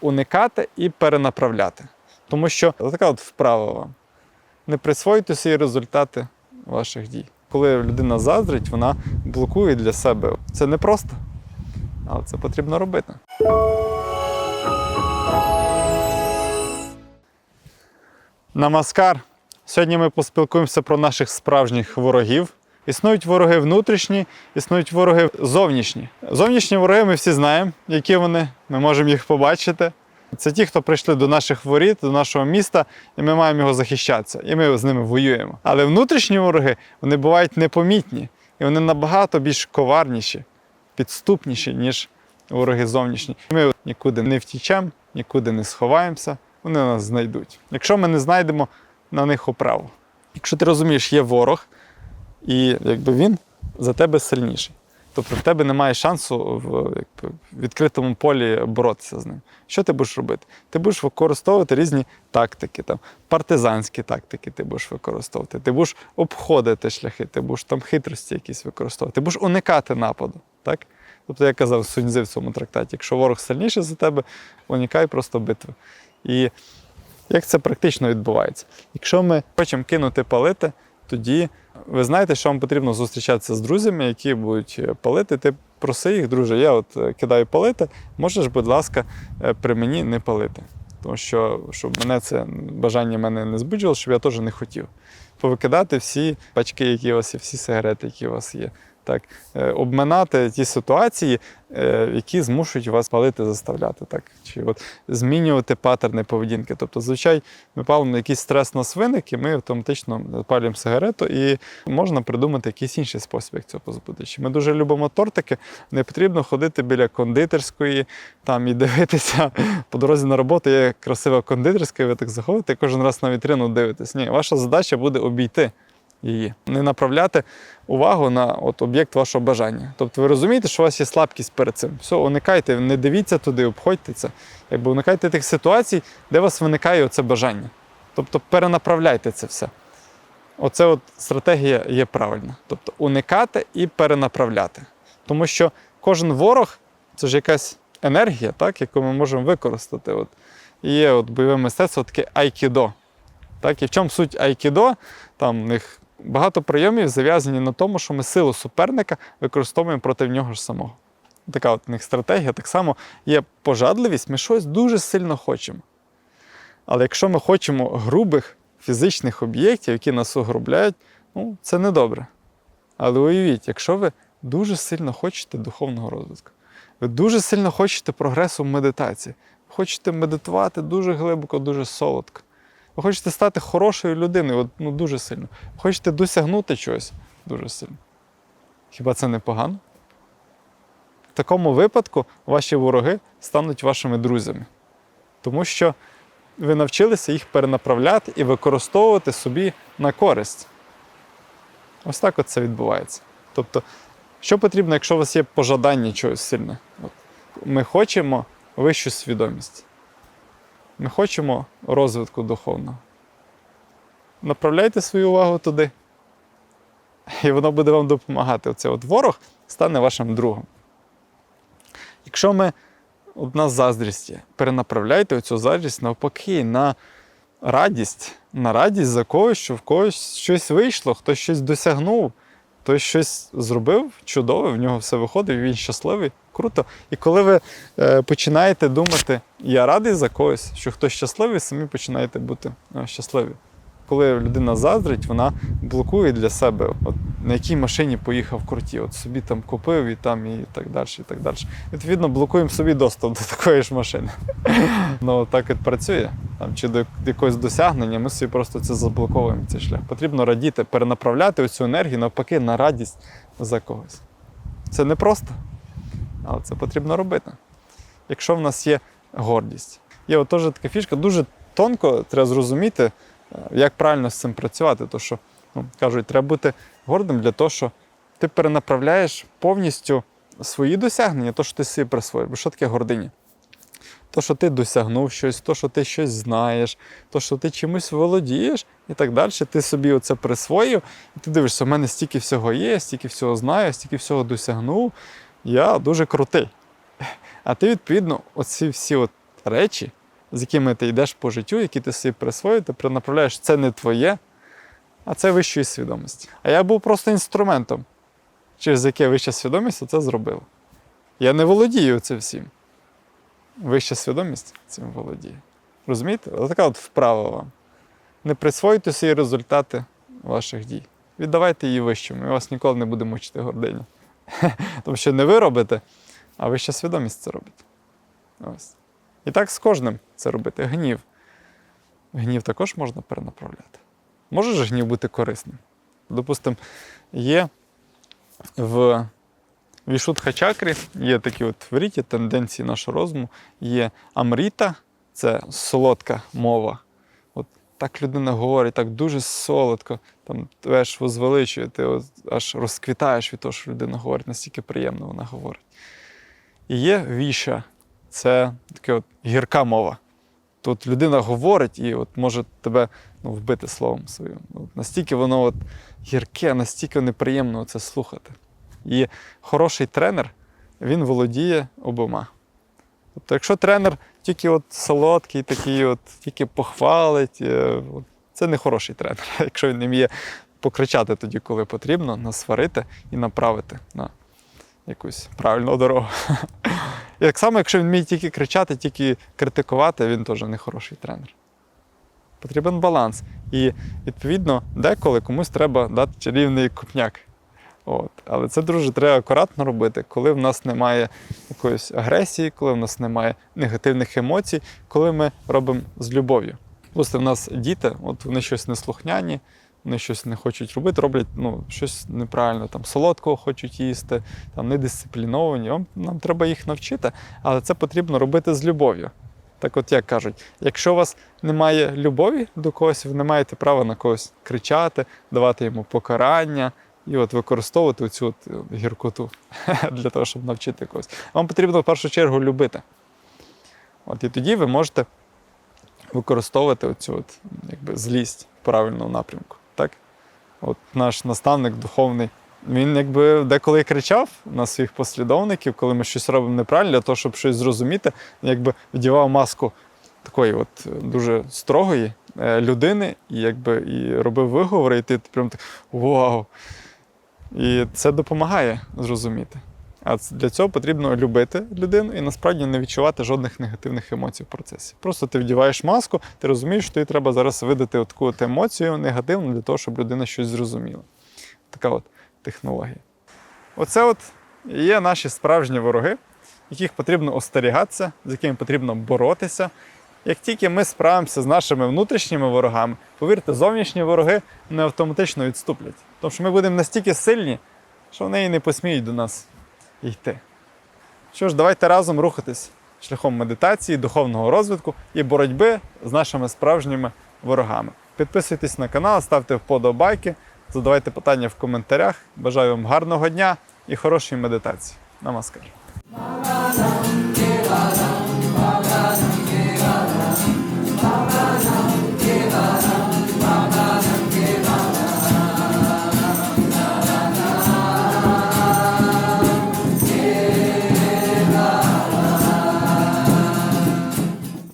уникати і перенаправляти. Тому що така от вправа вам. Не присвоюйте свої результати ваших дій. Коли людина заздрить, вона блокує для себе. Це не просто, але це потрібно робити. Намаскар. Сьогодні ми поспілкуємося про наших справжніх ворогів. Існують вороги внутрішні, існують вороги зовнішні. Зовнішні вороги ми всі знаємо, які вони, ми можемо їх побачити. Це ті, хто прийшли до наших воріт, до нашого міста, і ми маємо його захищатися, і ми з ними воюємо. Але внутрішні вороги вони бувають непомітні, і вони набагато більш коварніші, підступніші, ніж вороги зовнішні. Ми нікуди не втічемо, нікуди не сховаємося, вони нас знайдуть. Якщо ми не знайдемо на них управу. Якщо ти розумієш, є ворог, і якби він за тебе сильніший. Тобто в тебе немає шансу в якби, відкритому полі боротися з ним. Що ти будеш робити? Ти будеш використовувати різні тактики, там, партизанські тактики ти будеш використовувати, ти будеш обходити шляхи, ти будеш там хитрості якісь використовувати, ти будеш уникати нападу. Так? Тобто, я казав Суньзи в цьому трактаті, якщо ворог сильніший за тебе, уникай просто битви. І як це практично відбувається? Якщо ми хочемо кинути палити, тоді ви знаєте, що вам потрібно зустрічатися з друзями, які будуть е, палити. Ти проси їх, друже, я от е, кидаю палити, можеш, будь ласка, е, при мені не палити. Тому що щоб мене це бажання мене не збуджувало, щоб я теж не хотів. Повикидати всі пачки, які у вас є, всі сигарети, які у вас є. Так, е, обминати ті ситуації, е, які змушують вас палити, заставляти, так чи от змінювати паттерни поведінки. Тобто, звичайно, ми палимо якийсь стрес нас виник, і ми автоматично запалюємо сигарету, і можна придумати якийсь інший спосіб, як цього позбутися. Ми дуже любимо тортики. Не потрібно ходити біля кондитерської там і дивитися по дорозі на роботу. Є красива кондитерська, і ви так заходите, кожен раз на вітрину дивитесь. Ні, ваша задача буде обійти її, не направляти увагу на от об'єкт вашого бажання. Тобто ви розумієте, що у вас є слабкість перед цим. Все, уникайте, не дивіться туди, обходьте це. Якби уникайте тих ситуацій, де у вас виникає оце бажання. Тобто перенаправляйте це все. Оце от стратегія є правильна. Тобто уникати і перенаправляти. Тому що кожен ворог це ж якась енергія, так, яку ми можемо використати. От. І є от бойове мистецтво таке айкідо. Так, і в чому суть айкідо? Там в них багато прийомів зав'язані на тому, що ми силу суперника використовуємо проти нього ж самого. Така от в них стратегія. Так само є пожадливість, ми щось дуже сильно хочемо. Але якщо ми хочемо грубих фізичних об'єктів, які нас огрубляють, ну, це недобре. Але уявіть, якщо ви дуже сильно хочете духовного розвитку, ви дуже сильно хочете прогресу в медитації, хочете медитувати дуже глибоко, дуже солодко. Ви хочете стати хорошою людиною, от, ну дуже сильно. Ви хочете досягнути чогось дуже сильно. Хіба це не погано? В такому випадку ваші вороги стануть вашими друзями. Тому що ви навчилися їх перенаправляти і використовувати собі на користь. Ось так от це відбувається. Тобто, що потрібно, якщо у вас є пожадання чогось сильне? От, ми хочемо вищу свідомість. Ми хочемо розвитку духовного. Направляйте свою увагу туди. І воно буде вам допомагати. Оце от ворог стане вашим другом. Якщо ми от нас заздрість є, перенаправляйте цю заздрість навпаки на радість, на радість за когось, що в когось щось вийшло, хтось щось досягнув, хтось щось зробив чудове, в нього все виходить, він щасливий, круто. І коли ви е, починаєте думати, я радий за когось, що хтось щасливий, самі починаєте бути е, щасливі. Коли людина заздрить, вона блокує для себе, от, на якій машині поїхав круті, от собі там купив і там і так далі. і так далі. Відповідно, блокуємо собі доступ до такої ж машини. Ну так от працює. Там, чи до якогось досягнення, ми собі просто це заблоковуємо цей шлях. Потрібно радіти, перенаправляти оцю енергію навпаки на радість за когось. Це не просто, але це потрібно робити. Якщо в нас є гордість. Є от така фішка, дуже тонко треба зрозуміти, е, як правильно з цим працювати. То що ну, кажуть, треба бути гордим для того, що ти перенаправляєш повністю свої досягнення, то, що ти собі присвоїш. Бо що таке гординя? То, що ти досягнув щось, то, що ти щось знаєш, то, що ти чимось володієш і так далі. Ти собі оце присвоїв, і ти дивишся, у мене стільки всього є, стільки всього знаю, стільки всього досягнув. Я дуже крутий. А ти, відповідно, оці всі от речі, з якими ти йдеш по життю, які ти собі присвоїв, ти перенаправляєш, це не твоє, а це вищої свідомості. А я був просто інструментом, через яке вища свідомість це зробила. Я не володію цим всім. Вища свідомість цим володіє. Розумієте? Така от вправа вам. Не присвоюйте свої результати ваших дій. Віддавайте її вищому, і вас ніколи не буде мучити гординя. Тому що не ви робите, а вища свідомість це робить. Ось. І так з кожним це робити. Гнів. Гнів також можна перенаправляти. Може ж гнів бути корисним? Допустимо, є в Вішудха чакрі, є такі от в ріті тенденції нашого розуму, є амріта, це солодка мова. От так людина говорить, так дуже солодко, там тебе возвеличує, ти от аж розквітаєш від того, що людина говорить, настільки приємно вона говорить. І є віша, це така от гірка мова. Тут людина говорить і от може тебе ну, вбити словом своїм. Настільки воно от гірке, настільки неприємно це слухати. І хороший тренер, він володіє обома. Тобто, якщо тренер тільки от солодкий, такий, от, тільки похвалить, е, це не хороший тренер, якщо він не вміє покричати тоді, коли потрібно, насварити і направити на якусь правильну дорогу. І так само, якщо він вміє тільки кричати, тільки критикувати, він теж не хороший тренер. Потрібен баланс. І відповідно, деколи комусь треба дати чарівний купняк. От. Але це дуже треба акуратно робити, коли в нас немає якоїсь агресії, коли в нас немає негативних емоцій, коли ми робимо з любов'ю. Просто в нас діти, от вони щось неслухняні, вони щось не хочуть робити, роблять ну, щось неправильно, там солодкого хочуть їсти, там недисципліновані. Нам треба їх навчити, але це потрібно робити з любов'ю. Так от як кажуть, якщо у вас немає любові до когось, ви не маєте права на когось кричати, давати йому покарання і от використовувати цю е, гіркоту для того, щоб навчити когось. Вам потрібно в першу чергу любити. От і тоді ви можете використовувати оцю от, якби, злість в правильному напрямку. От наш наставник духовний, він якби деколи кричав на своїх послідовників, коли ми щось робимо неправильно, для того, щоб щось зрозуміти, якби вдівав маску такої от дуже строгої е, людини, і якби і робив виговори, і ти прям так вау. І це допомагає зрозуміти. А для цього потрібно любити людину і насправді не відчувати жодних негативних емоцій в процесі. Просто ти вдіваєш маску, ти розумієш, що тобі треба зараз видати таку емоцію негативну для того, щоб людина щось зрозуміла. Така от технологія. Оце от є наші справжні вороги, яких потрібно остерігатися, з якими потрібно боротися. Як тільки ми справимося з нашими внутрішніми ворогами, повірте, зовнішні вороги не автоматично відступлять. Тому що ми будемо настільки сильні, що вони і не посміють до нас йти. Що ж, давайте разом рухатись шляхом медитації, духовного розвитку і боротьби з нашими справжніми ворогами. Підписуйтесь на канал, ставте вподобайки, задавайте питання в коментарях. Бажаю вам гарного дня і хорошої медитації. Намаскар.